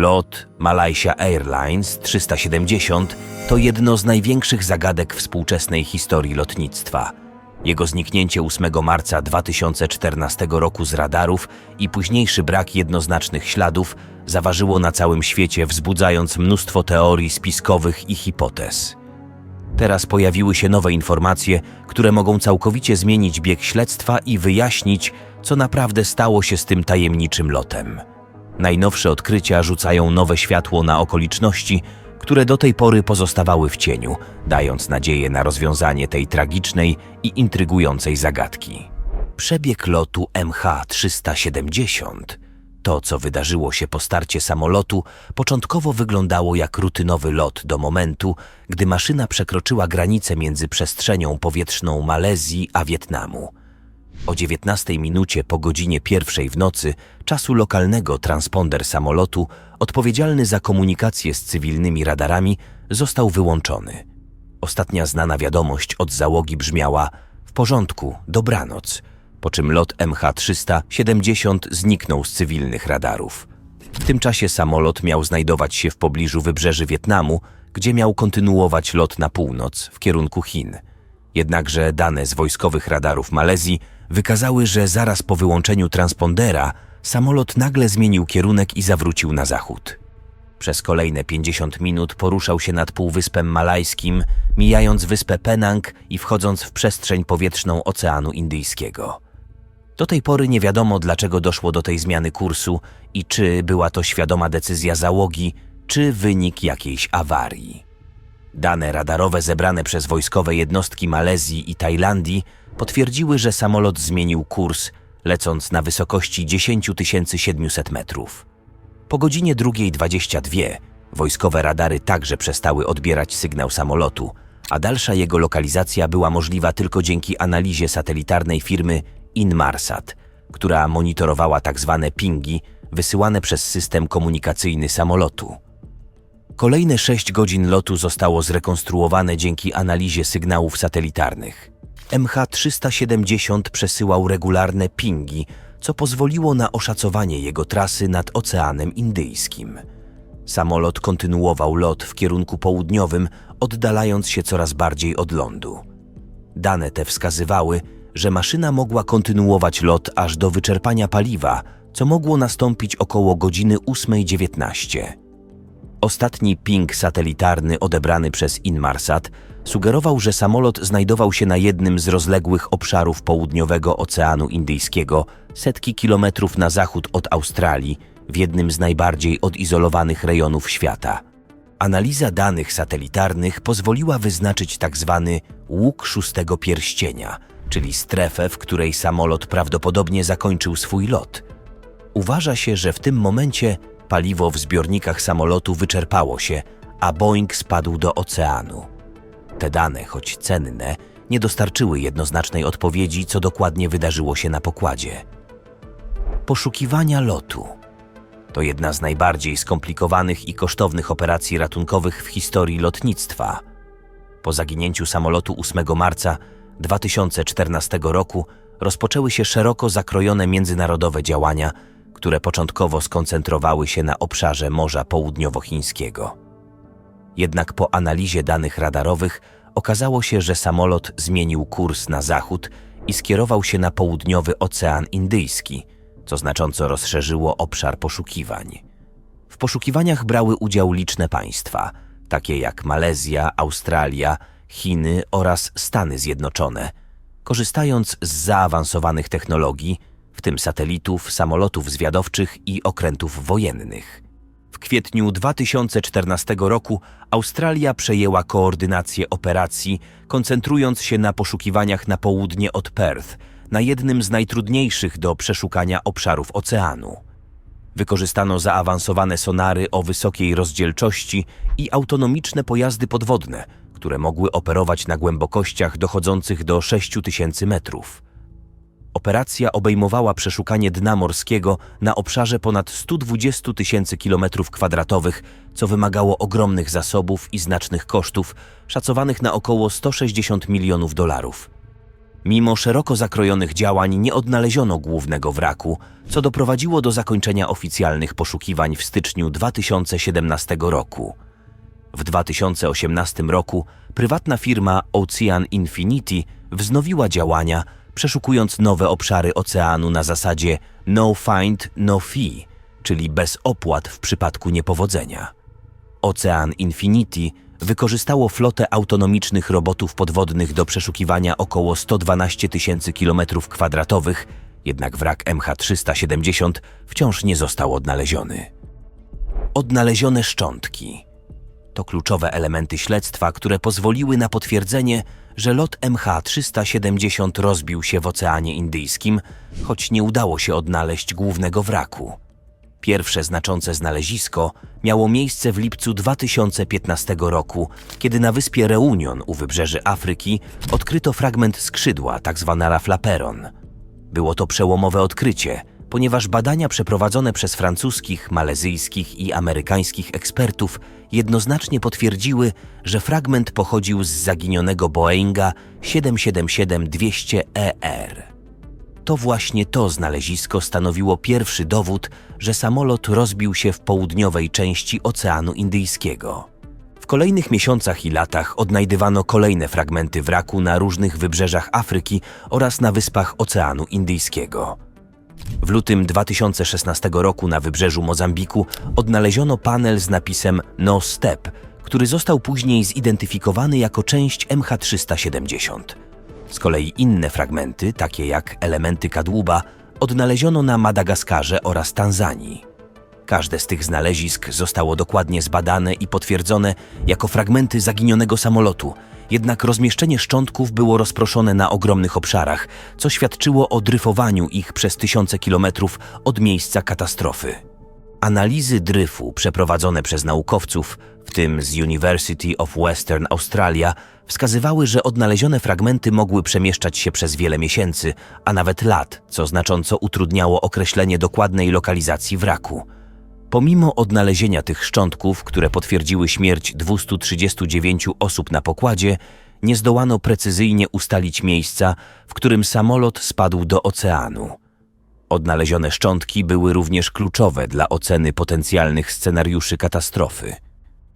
Lot Malaysia Airlines 370 to jedno z największych zagadek współczesnej historii lotnictwa. Jego zniknięcie 8 marca 2014 roku z radarów i późniejszy brak jednoznacznych śladów zaważyło na całym świecie, wzbudzając mnóstwo teorii spiskowych i hipotez. Teraz pojawiły się nowe informacje, które mogą całkowicie zmienić bieg śledztwa i wyjaśnić, co naprawdę stało się z tym tajemniczym lotem. Najnowsze odkrycia rzucają nowe światło na okoliczności, które do tej pory pozostawały w cieniu, dając nadzieję na rozwiązanie tej tragicznej i intrygującej zagadki. Przebieg lotu MH370 to, co wydarzyło się po starcie samolotu, początkowo wyglądało jak rutynowy lot do momentu, gdy maszyna przekroczyła granicę między przestrzenią powietrzną Malezji a Wietnamu. O 19 minucie po godzinie pierwszej w nocy czasu lokalnego transponder samolotu, odpowiedzialny za komunikację z cywilnymi radarami, został wyłączony. Ostatnia znana wiadomość od załogi brzmiała w porządku, dobranoc, po czym lot MH370 zniknął z cywilnych radarów. W tym czasie samolot miał znajdować się w pobliżu wybrzeży Wietnamu, gdzie miał kontynuować lot na północ w kierunku Chin. Jednakże dane z wojskowych radarów Malezji wykazały, że zaraz po wyłączeniu transpondera samolot nagle zmienił kierunek i zawrócił na zachód. Przez kolejne 50 minut poruszał się nad Półwyspem Malajskim, mijając wyspę Penang i wchodząc w przestrzeń powietrzną Oceanu Indyjskiego. Do tej pory nie wiadomo, dlaczego doszło do tej zmiany kursu i czy była to świadoma decyzja załogi, czy wynik jakiejś awarii. Dane radarowe zebrane przez wojskowe jednostki Malezji i Tajlandii potwierdziły, że samolot zmienił kurs, lecąc na wysokości 10 700 metrów. Po godzinie 2.22 wojskowe radary także przestały odbierać sygnał samolotu, a dalsza jego lokalizacja była możliwa tylko dzięki analizie satelitarnej firmy Inmarsat, która monitorowała tzw. pingi wysyłane przez system komunikacyjny samolotu. Kolejne 6 godzin lotu zostało zrekonstruowane dzięki analizie sygnałów satelitarnych. MH370 przesyłał regularne pingi, co pozwoliło na oszacowanie jego trasy nad Oceanem Indyjskim. Samolot kontynuował lot w kierunku południowym, oddalając się coraz bardziej od lądu. Dane te wskazywały, że maszyna mogła kontynuować lot aż do wyczerpania paliwa, co mogło nastąpić około godziny 8.19. Ostatni ping satelitarny odebrany przez Inmarsat sugerował, że samolot znajdował się na jednym z rozległych obszarów południowego Oceanu Indyjskiego, setki kilometrów na zachód od Australii, w jednym z najbardziej odizolowanych rejonów świata. Analiza danych satelitarnych pozwoliła wyznaczyć tzw. łuk szóstego pierścienia, czyli strefę, w której samolot prawdopodobnie zakończył swój lot. Uważa się, że w tym momencie paliwo w zbiornikach samolotu wyczerpało się, a Boeing spadł do oceanu. Te dane, choć cenne, nie dostarczyły jednoznacznej odpowiedzi, co dokładnie wydarzyło się na pokładzie. Poszukiwania lotu to jedna z najbardziej skomplikowanych i kosztownych operacji ratunkowych w historii lotnictwa. Po zaginięciu samolotu 8 marca 2014 roku rozpoczęły się szeroko zakrojone międzynarodowe działania, które początkowo skoncentrowały się na obszarze Morza Południowochińskiego. Jednak po analizie danych radarowych okazało się, że samolot zmienił kurs na zachód i skierował się na południowy Ocean Indyjski, co znacząco rozszerzyło obszar poszukiwań. W poszukiwaniach brały udział liczne państwa, takie jak Malezja, Australia, Chiny oraz Stany Zjednoczone, korzystając z zaawansowanych technologii, w tym satelitów, samolotów zwiadowczych i okrętów wojennych. W kwietniu 2014 roku Australia przejęła koordynację operacji, koncentrując się na poszukiwaniach na południe od Perth, na jednym z najtrudniejszych do przeszukania obszarów oceanu. Wykorzystano zaawansowane sonary o wysokiej rozdzielczości i autonomiczne pojazdy podwodne, które mogły operować na głębokościach dochodzących do 6000 metrów. Operacja obejmowała przeszukanie dna morskiego na obszarze ponad 120 tysięcy kilometrów kwadratowych, co wymagało ogromnych zasobów i znacznych kosztów, szacowanych na około 160 milionów dolarów. Mimo szeroko zakrojonych działań nie odnaleziono głównego wraku, co doprowadziło do zakończenia oficjalnych poszukiwań w styczniu 2017 roku. W 2018 roku prywatna firma Ocean Infinity wznowiła działania, przeszukując nowe obszary oceanu na zasadzie no find, no fee, czyli bez opłat w przypadku niepowodzenia. Ocean Infinity wykorzystało flotę autonomicznych robotów podwodnych do przeszukiwania około 112 tysięcy kilometrów kwadratowych, jednak wrak MH370 wciąż nie został odnaleziony. Odnalezione szczątki to kluczowe elementy śledztwa, które pozwoliły na potwierdzenie, że lot MH370 rozbił się w Oceanie Indyjskim, choć nie udało się odnaleźć głównego wraku. Pierwsze znaczące znalezisko miało miejsce w lipcu 2015 roku, kiedy na wyspie Reunion u wybrzeży Afryki odkryto fragment skrzydła, tzw. raflaperon. Było to przełomowe odkrycie, ponieważ badania przeprowadzone przez francuskich, malezyjskich i amerykańskich ekspertów jednoznacznie potwierdziły, że fragment pochodził z zaginionego Boeinga 777-200ER. To właśnie to znalezisko stanowiło pierwszy dowód, że samolot rozbił się w południowej części Oceanu Indyjskiego. W kolejnych miesiącach i latach odnajdywano kolejne fragmenty wraku na różnych wybrzeżach Afryki oraz na wyspach Oceanu Indyjskiego. W lutym 2016 roku na wybrzeżu Mozambiku odnaleziono panel z napisem No Step, który został później zidentyfikowany jako część MH370. Z kolei inne fragmenty, takie jak elementy kadłuba, odnaleziono na Madagaskarze oraz Tanzanii. Każde z tych znalezisk zostało dokładnie zbadane i potwierdzone jako fragmenty zaginionego samolotu, jednak rozmieszczenie szczątków było rozproszone na ogromnych obszarach, co świadczyło o dryfowaniu ich przez tysiące kilometrów od miejsca katastrofy. Analizy dryfu przeprowadzone przez naukowców, w tym z University of Western Australia, wskazywały, że odnalezione fragmenty mogły przemieszczać się przez wiele miesięcy, a nawet lat, co znacząco utrudniało określenie dokładnej lokalizacji wraku. Pomimo odnalezienia tych szczątków, które potwierdziły śmierć 239 osób na pokładzie, nie zdołano precyzyjnie ustalić miejsca, w którym samolot spadł do oceanu. Odnalezione szczątki były również kluczowe dla oceny potencjalnych scenariuszy katastrofy.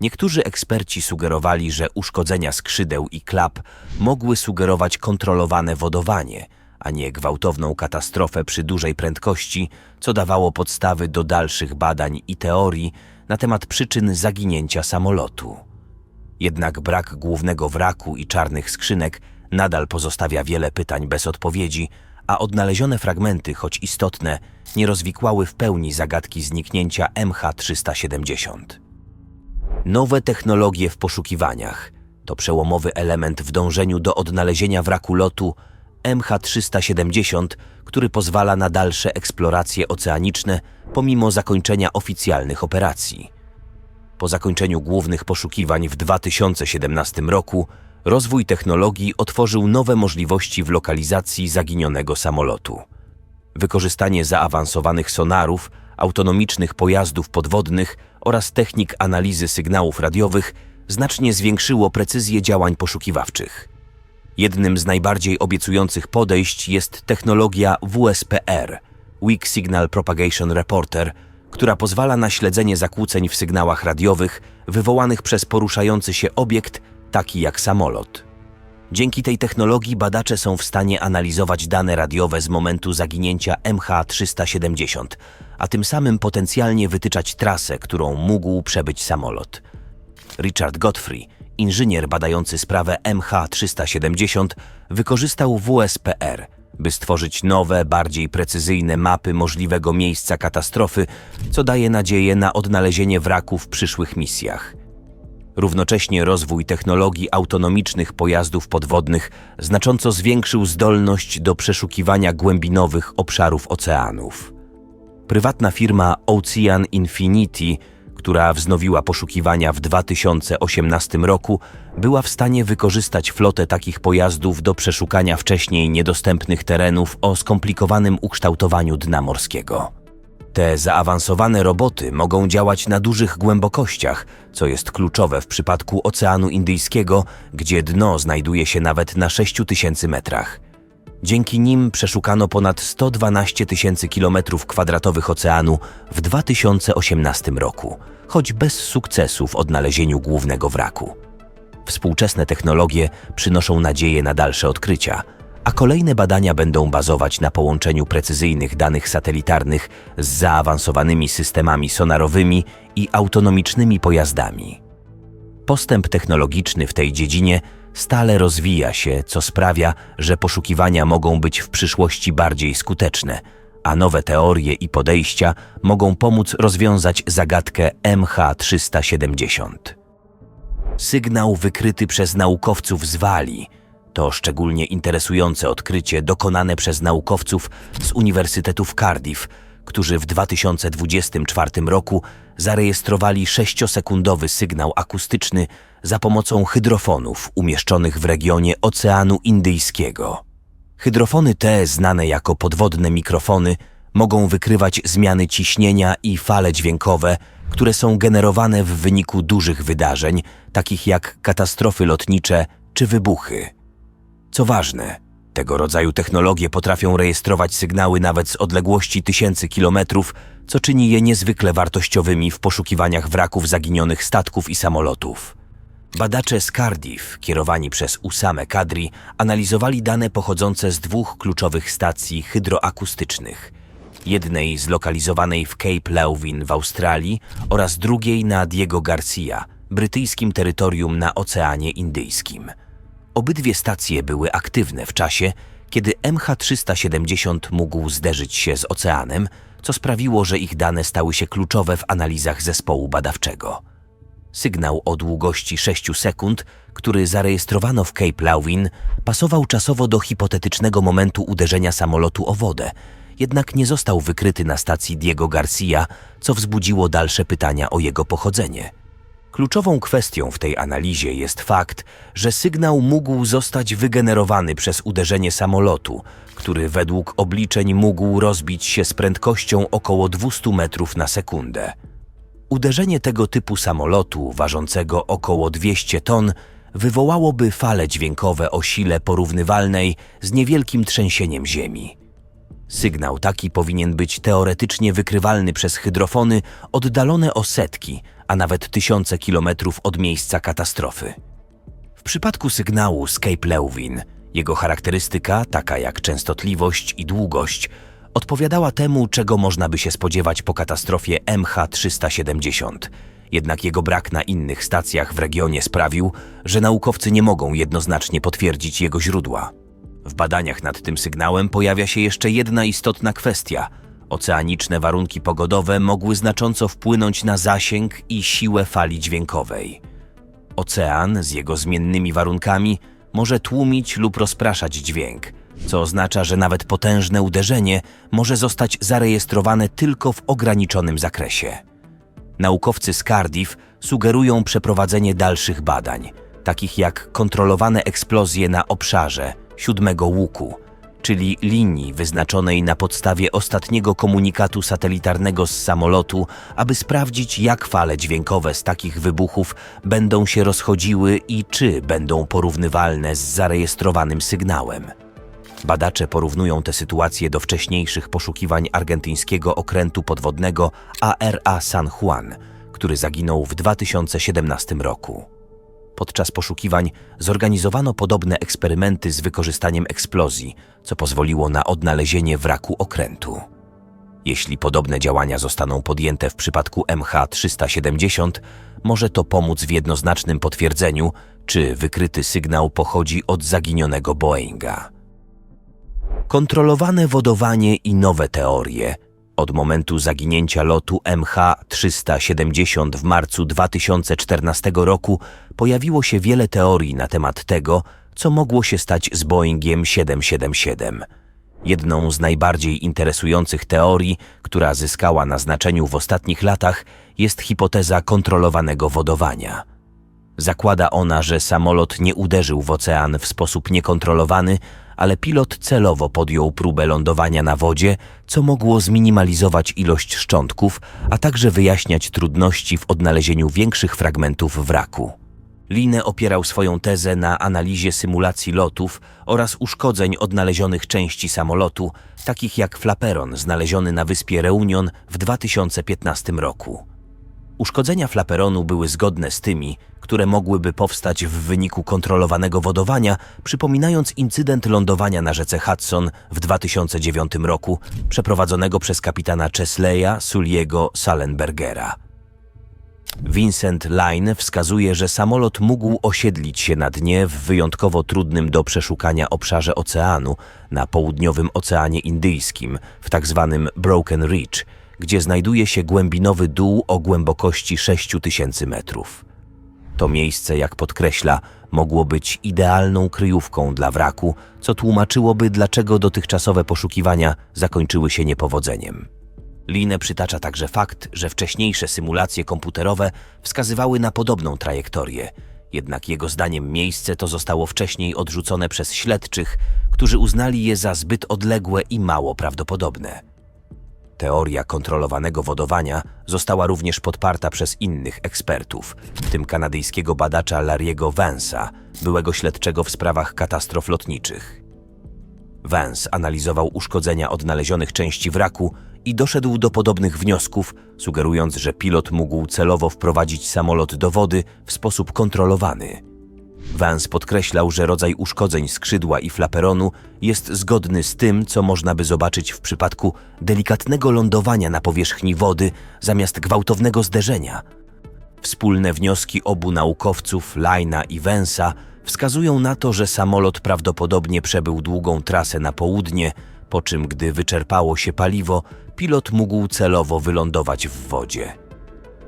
Niektórzy eksperci sugerowali, że uszkodzenia skrzydeł i klap mogły sugerować kontrolowane wodowanie, a nie gwałtowną katastrofę przy dużej prędkości, co dawało podstawy do dalszych badań i teorii na temat przyczyn zaginięcia samolotu. Jednak brak głównego wraku i czarnych skrzynek nadal pozostawia wiele pytań bez odpowiedzi, a odnalezione fragmenty, choć istotne, nie rozwikłały w pełni zagadki zniknięcia MH370. Nowe technologie w poszukiwaniach to przełomowy element w dążeniu do odnalezienia wraku lotu MH370, który pozwala na dalsze eksploracje oceaniczne pomimo zakończenia oficjalnych operacji. Po zakończeniu głównych poszukiwań w 2017 roku, rozwój technologii otworzył nowe możliwości w lokalizacji zaginionego samolotu. Wykorzystanie zaawansowanych sonarów, autonomicznych pojazdów podwodnych oraz technik analizy sygnałów radiowych znacznie zwiększyło precyzję działań poszukiwawczych. Jednym z najbardziej obiecujących podejść jest technologia WSPR Weak Signal Propagation Reporter, która pozwala na śledzenie zakłóceń w sygnałach radiowych wywołanych przez poruszający się obiekt, taki jak samolot. Dzięki tej technologii badacze są w stanie analizować dane radiowe z momentu zaginięcia MH370, a tym samym potencjalnie wytyczać trasę, którą mógł przebyć samolot. Richard Godfrey, inżynier badający sprawę MH370, wykorzystał WSPR, by stworzyć nowe, bardziej precyzyjne mapy możliwego miejsca katastrofy, co daje nadzieję na odnalezienie wraku w przyszłych misjach. Równocześnie rozwój technologii autonomicznych pojazdów podwodnych znacząco zwiększył zdolność do przeszukiwania głębinowych obszarów oceanów. Prywatna firma Ocean Infinity, która wznowiła poszukiwania w 2018 roku, była w stanie wykorzystać flotę takich pojazdów do przeszukania wcześniej niedostępnych terenów o skomplikowanym ukształtowaniu dna morskiego. Te zaawansowane roboty mogą działać na dużych głębokościach, co jest kluczowe w przypadku Oceanu Indyjskiego, gdzie dno znajduje się nawet na 6000 metrach. Dzięki nim przeszukano ponad 112 tysięcy kilometrów kwadratowych oceanu w 2018 roku, choć bez sukcesu w odnalezieniu głównego wraku. Współczesne technologie przynoszą nadzieję na dalsze odkrycia, a kolejne badania będą bazować na połączeniu precyzyjnych danych satelitarnych z zaawansowanymi systemami sonarowymi i autonomicznymi pojazdami. Postęp technologiczny w tej dziedzinie stale rozwija się, co sprawia, że poszukiwania mogą być w przyszłości bardziej skuteczne, a nowe teorie i podejścia mogą pomóc rozwiązać zagadkę MH370. Sygnał wykryty przez naukowców z Walii to szczególnie interesujące odkrycie dokonane przez naukowców z Uniwersytetu w Cardiff, którzy w 2024 roku zarejestrowali sześciosekundowy sygnał akustyczny za pomocą hydrofonów umieszczonych w regionie Oceanu Indyjskiego. Hydrofony te, znane jako podwodne mikrofony, mogą wykrywać zmiany ciśnienia i fale dźwiękowe, które są generowane w wyniku dużych wydarzeń, takich jak katastrofy lotnicze czy wybuchy. Co ważne, tego rodzaju technologie potrafią rejestrować sygnały nawet z odległości tysięcy kilometrów, co czyni je niezwykle wartościowymi w poszukiwaniach wraków zaginionych statków i samolotów. Badacze z Cardiff, kierowani przez Usamę Kadri, analizowali dane pochodzące z dwóch kluczowych stacji hydroakustycznych. Jednej zlokalizowanej w Cape Leuwin w Australii oraz drugiej na Diego Garcia, brytyjskim terytorium na Oceanie Indyjskim. Obydwie stacje były aktywne w czasie, kiedy MH370 mógł zderzyć się z oceanem, co sprawiło, że ich dane stały się kluczowe w analizach zespołu badawczego. Sygnał o długości 6 sekund, który zarejestrowano w Cape Leuwin, pasował czasowo do hipotetycznego momentu uderzenia samolotu o wodę, jednak nie został wykryty na stacji Diego Garcia, co wzbudziło dalsze pytania o jego pochodzenie. Kluczową kwestią w tej analizie jest fakt, że sygnał mógł zostać wygenerowany przez uderzenie samolotu, który według obliczeń mógł rozbić się z prędkością około 200 metrów na sekundę. Uderzenie tego typu samolotu, ważącego około 200 ton, wywołałoby fale dźwiękowe o sile porównywalnej z niewielkim trzęsieniem ziemi. Sygnał taki powinien być teoretycznie wykrywalny przez hydrofony oddalone o setki, a nawet tysiące kilometrów od miejsca katastrofy. W przypadku sygnału Cape Leuwin, jego charakterystyka, taka jak częstotliwość i długość, odpowiadała temu, czego można by się spodziewać po katastrofie MH370. Jednak jego brak na innych stacjach w regionie sprawił, że naukowcy nie mogą jednoznacznie potwierdzić jego źródła. W badaniach nad tym sygnałem pojawia się jeszcze jedna istotna kwestia. Oceaniczne warunki pogodowe mogły znacząco wpłynąć na zasięg i siłę fali dźwiękowej. Ocean z jego zmiennymi warunkami może tłumić lub rozpraszać dźwięk, co oznacza, że nawet potężne uderzenie może zostać zarejestrowane tylko w ograniczonym zakresie. Naukowcy z Cardiff sugerują przeprowadzenie dalszych badań, takich jak kontrolowane eksplozje na obszarze siódmego łuku, czyli linii wyznaczonej na podstawie ostatniego komunikatu satelitarnego z samolotu, aby sprawdzić, jak fale dźwiękowe z takich wybuchów będą się rozchodziły i czy będą porównywalne z zarejestrowanym sygnałem. Badacze porównują te sytuacje do wcześniejszych poszukiwań argentyńskiego okrętu podwodnego ARA San Juan, który zaginął w 2017 roku. Podczas poszukiwań zorganizowano podobne eksperymenty z wykorzystaniem eksplozji, co pozwoliło na odnalezienie wraku okrętu. Jeśli podobne działania zostaną podjęte w przypadku MH370, może to pomóc w jednoznacznym potwierdzeniu, czy wykryty sygnał pochodzi od zaginionego Boeinga. Kontrolowane wodowanie i nowe teorie. Od momentu zaginięcia lotu MH370 w marcu 2014 roku pojawiło się wiele teorii na temat tego, co mogło się stać z Boeingiem 777. Jedną z najbardziej interesujących teorii, która zyskała na znaczeniu w ostatnich latach, jest hipoteza kontrolowanego wodowania. Zakłada ona, że samolot nie uderzył w ocean w sposób niekontrolowany, ale pilot celowo podjął próbę lądowania na wodzie, co mogło zminimalizować ilość szczątków, a także wyjaśniać trudności w odnalezieniu większych fragmentów wraku. Line opierał swoją tezę na analizie symulacji lotów oraz uszkodzeń odnalezionych części samolotu, takich jak flaperon znaleziony na wyspie Reunion w 2015 roku. Uszkodzenia flaperonu były zgodne z tymi, które mogłyby powstać w wyniku kontrolowanego wodowania, przypominając incydent lądowania na rzece Hudson w 2009 roku, przeprowadzonego przez kapitana Chesleya Suliego Salenbergera. Vincent Line wskazuje, że samolot mógł osiedlić się na dnie w wyjątkowo trudnym do przeszukania obszarze oceanu na południowym Oceanie Indyjskim, w tzw. Broken Ridge, gdzie znajduje się głębinowy dół o głębokości 6000 metrów. To miejsce, jak podkreśla, mogło być idealną kryjówką dla wraku, co tłumaczyłoby, dlaczego dotychczasowe poszukiwania zakończyły się niepowodzeniem. Line przytacza także fakt, że wcześniejsze symulacje komputerowe wskazywały na podobną trajektorię, jednak jego zdaniem miejsce to zostało wcześniej odrzucone przez śledczych, którzy uznali je za zbyt odległe i mało prawdopodobne. Teoria kontrolowanego wodowania została również podparta przez innych ekspertów, w tym kanadyjskiego badacza Larry'ego Vance'a, byłego śledczego w sprawach katastrof lotniczych. Vance analizował uszkodzenia odnalezionych części wraku i doszedł do podobnych wniosków, sugerując, że pilot mógł celowo wprowadzić samolot do wody w sposób kontrolowany. Vance podkreślał, że rodzaj uszkodzeń skrzydła i flaperonu jest zgodny z tym, co można by zobaczyć w przypadku delikatnego lądowania na powierzchni wody zamiast gwałtownego zderzenia. Wspólne wnioski obu naukowców, Lina i Vance'a, wskazują na to, że samolot prawdopodobnie przebył długą trasę na południe, po czym, gdy wyczerpało się paliwo, pilot mógł celowo wylądować w wodzie.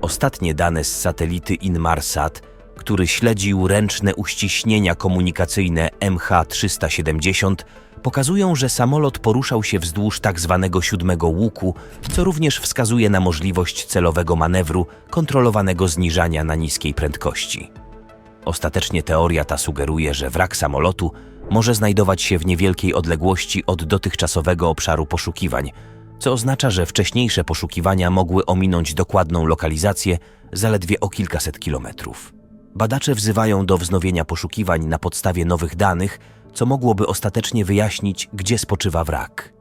Ostatnie dane z satelity Inmarsat, który śledził ręczne uściśnienia komunikacyjne MH370, pokazują, że samolot poruszał się wzdłuż tak zwanego siódmego łuku, co również wskazuje na możliwość celowego manewru kontrolowanego zniżania na niskiej prędkości. Ostatecznie teoria ta sugeruje, że wrak samolotu może znajdować się w niewielkiej odległości od dotychczasowego obszaru poszukiwań, co oznacza, że wcześniejsze poszukiwania mogły ominąć dokładną lokalizację zaledwie o kilkaset kilometrów. Badacze wzywają do wznowienia poszukiwań na podstawie nowych danych, co mogłoby ostatecznie wyjaśnić, gdzie spoczywa wrak.